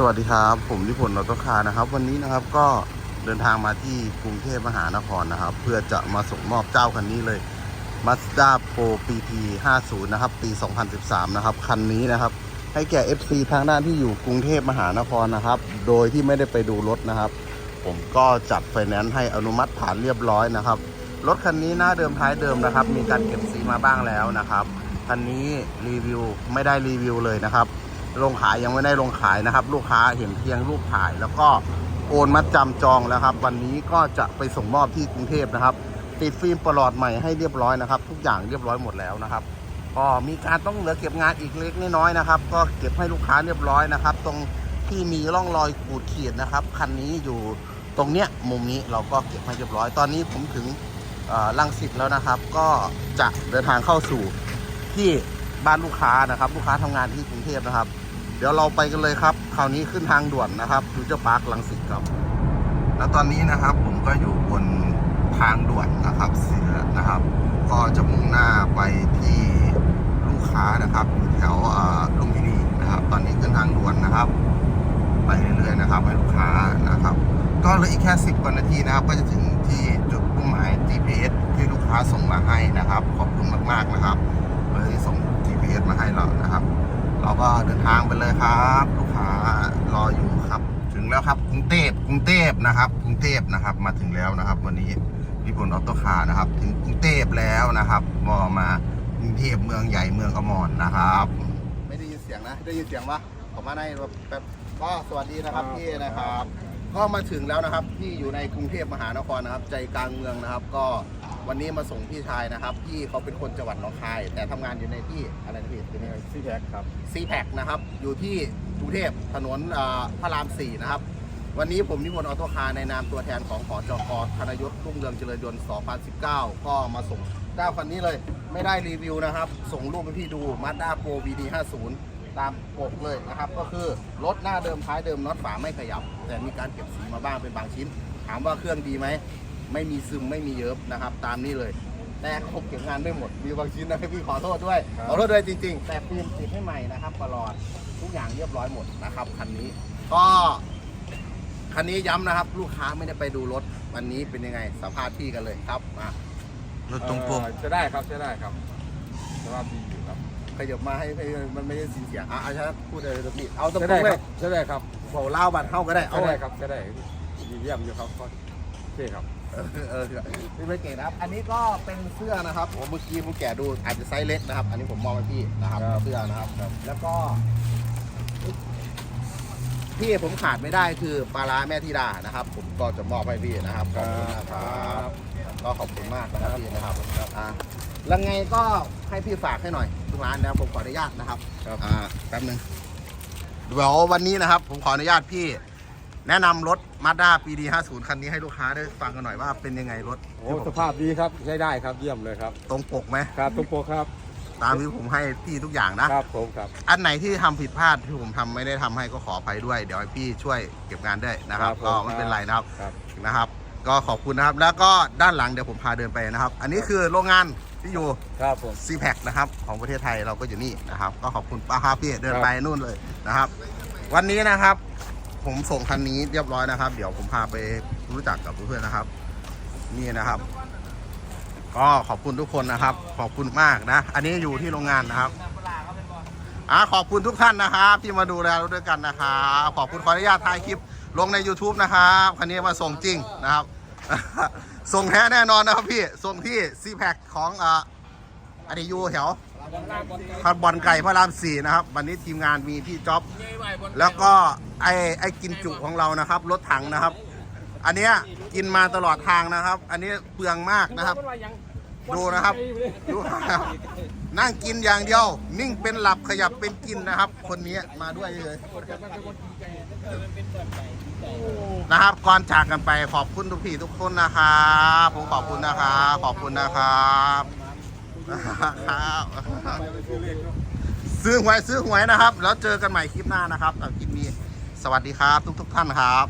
สวัสดีครับ ผมนิพนธ์รถคานะครับ วันนี้นะครับก็เดินทางมาที่กรุงเทพมหานครนะครับ เพื่อจะมาส่งมอบเจ้าคันนี้เลย Mazda Pro PT 50 นะครับ ปี 2013 นะครับ คันนี้นะครับ ให้แก่ FC ทางด้านที่อยู่กรุงเทพมหานครนะครับ โดยที่ไม่ได้ไปดูรถนะครับ ผมก็จัดไฟแนนซ์ให้อนุมัติผ่านเรียบร้อยนะครับ รถคันนี้หน้าเดิมท้ายเดิมนะครับ มีการเก็บสีมาบ้างแล้วนะครับคันนี้รีวิวไม่ได้รีวิวเลยนะครับ ลงขายยังไม่ได้ลงขายนะครับ ลูกค้าเห็นเพียงรูปถ่าย แล้วก็โอนมัดจำจองแล้วครับ วันนี้ก็จะไปส่งมอบที่กรุงเทพนะครับ ติดฟิล์มประหลอดใหม่ให้เรียบร้อยนะครับ ทุกอย่างเรียบร้อยหมดแล้วนะครับ ก็มีการต้องเหลือเก็บงานอีกเล็กน้อยนะครับ ก็เก็บให้ลูกค้าเรียบร้อยนะครับ ตรงที่มีร่องรอยขูดขีดนะครับคันนี้อยู่ตรงเนี้ยมุมนี้เราก็เก็บให้เรียบร้อย ตอนนี้ผมถึงลังสิตแล้วนะครับ ก็จะเดินทางเข้าสู่ที่บ้านลูกค้านะครับ ลูกค้าทำงานที่กรุงเทพนะครับ เดี๋ยวเราไปกันเลยครับ คราวนี้ขึ้นทางด่วนนะครับฟิวเจอร์พาร์คลังสิตครับ แล้วตอนนี้นะครับผมก็อยู่บนทางด่วนนะครับเสียนะครับ ก็จะมุ่งหน้าไปที่ลูกค้านะครับอยู่แถวลุมพินีนะครับ ตอนนี้ขึ้นทางด่วนนะครับ ไปเรื่อยๆนะครับให้ลูกค้านะครับ ก็เหลืออีกแค่ 10กว่านาทีนะครับ ก็จะถึงที่จุดมุ่งหมาย GPS ที่ลูกค้าส่งมาให้นะครับ ขอบคุณมากๆนะครับเลยส่ง GPS มาให้เรานะครับ เราก็เดินทางไปเลยครับลูกค้ารออยู่ครับ ถึงแล้วครับกรุงเทพกรุงเทพนะครับกรุงเทพนะครับ มาถึงแล้วนะครับ วันนี้พี่พลออโต้คาร์นะครับ ถึงกรุงเทพแล้วนะครับมามากรุงเทพเมืองใหญ่เมืองอมรนะครับ ไม่ได้ยินเสียงนะ ได้ยินเสียงปะผมมาในแบบก็สวัสดีนะครับพี่นะครับ ก็มาถึงแล้วนะครับที่อยู่ในกรุงเทพมหานครนะครับ ใจกลางเมืองนะครับ ก็ วันนี้มาส่งพี่ชายนะครับ พี่เขาเป็นคนจังหวัดหนองคาย แต่ทำงานอยู่ในที่อะไรนะพี่ที่นี่ซีแพ็คครับซีแพคนะครับ อยู่ที่กรุงเทพถนนเอ่อพระราม4นะครับ วันนี้ผมนิพนธ์ออโต้คาร์ในนามตัวแทนของขอจกธนยศรุ่งเรืองเจริญยนต์2019 ก็มาส่งเจ้าคันนี้เลย ไม่ได้รีวิวนะครับ ส่งรูปให้พี่ดู Mazda Pro VD 50ตามปกเลยนะครับ ก็คือรถหน้าเดิมท้ายเดิมน็อตฝาไม่ขยับ แต่มีการเก็บสีมาบ้างเป็นบางชิ้น ถามว่าเครื่องดีไหม ไม่มีซึมไม่มีเยิบนะครับ ตามนี้เลย แต่คงเก็บงานไม่หมด มีบางชิ้นนะพี่ขอโทษด้วยครับขอโทษด้วยจริง ๆ แต่ฟิล์มติดให้ใหม่นะครับตลอดทุกอย่างเรียบร้อยหมดนะครับคันนี้ก็คันนี้ย้ำนะครับ ลูกค้าไม่ได้ไปดูรถวันนี้เป็นยังไงสัมภาษณ์พี่กันเลยครับมารถตรงปกเอ่อจะได้ครับจะได้ครับสภาพดีอยู่ครับขยับมาให้ให้มันไม่ได้สีเสียงอะเอาใช่พูดเลยพี่เอาตรงจะๆได้เลครัยบจะได้ครับโผล่เล่าบัตรเข้าก็ได้จะเอาได้เลยครับจะได้ดีเยี่ยมอยู่ครับ โอเคครับ เออเออพี่ไม่เก่งนะครับ อันนี้ก็เป็นเสื้อนะครับผมเมื่อกี้ผมแกะดูอาจจะไซส์เล็กนะครับ อันนี้ผมมองไปพี่นะครับครับ เสื้อนะครับ แล้วก็พี่ผมขาดไม่ได้คือปลาร้าแม่ธิดานะครับ ผมก็จะมอบให้พี่นะครับขอบคุณนะครับก็ขอบคุณมากนะครับพี่นะครับอ่าแล้วไงก็ให้พี่ฝากให้หน่อยทุกร้านนะครับผมขออนุญาตนะครับครับ อ่าแป๊บหนึงเดี๋ยววันนี้นะครับ ผมขออนุญาตพี่ แนะนำรถ Mazda PD 50 คันนี้ให้ลูกค้าได้ฟังกันหน่อยว่าเป็นยังไงรถโอ้สภาพดีครับใช้ได้ครับเยี่ยมเลยครับ ตรงปกไหมครับตุ้มโปครับตามที่ผมให้พี่ทุกอย่างนะ ครับผมครับอันไหนที่ทำผิดพลาดที่ผมทำไม่ได้ทำให้ก็ขออภัยด้วย เดี๋ยวให้พี่ช่วยเก็บงานด้วยนะครับครับผมก็ไม่เป็นไรนะครับ ครับ นะครับ ก็ขอบคุณนะครับ แล้วก็ด้านหลังเดี๋ยวผมพาเดินไปนะครับ อันนี้คือโรงงานที่อยู่ครับผม ซีแพคนะครับของประเทศไทยเราก็อยู่นี่นะครับ ก็ขอบคุณป้าครับพี่เดินครับไปนู่นเลยนะครับ วันนี้นะครับ ผมส่งคันนี้เรียบร้อยนะครับ เดี๋ยวผมพาไปรู้จักกับเพื่อนๆนะครับ นี่นะครับ ก็ขอบคุณทุกคนนะครับ ขอบคุณมากนะ อันนี้อยู่ที่โรงงานนะครับอ่าขอบคุณทุกท่านนะครับ ที่มาดูแลราด้วยกันนะครับขอบคุณขออนุญาตถ่ายคลิปลงใน YouTube นะครับคันนี้มาส่งจริงนะครับ ส่งแท้แน่นอนนะครับพี่ ส่งที่ซีแพคของอ่าอันนี้อยู่แถว พันบอลไก่พระรามสี่นะครับ วันนี้ทีมงานมีพี่จ๊อบ แล้วก็ไอ้ไอ้กินจุของเรานะครับรถถังนะครับ อันเนี้ยกินมาตลอดทางนะครับ อันนี้เปลืองมากนะครับ ดูนะครับดูนะครับนั่งกินอย่างเดียว นิ่งเป็นหลับขยับเป็นกินนะครับ คนนี้มาด้วยเลยนะครับก่อนจากกันไปขอบคุณทุกพี่ทุกคนนะครับ ผมขอบคุณนะครับขอบคุณนะครับ ซื้อหวยซื้อหวยนะครับ แล้วเจอกันใหม่คลิปหน้านะครับกับคลิปนี้สวัสดีครับ ทุกทุกท่านครับ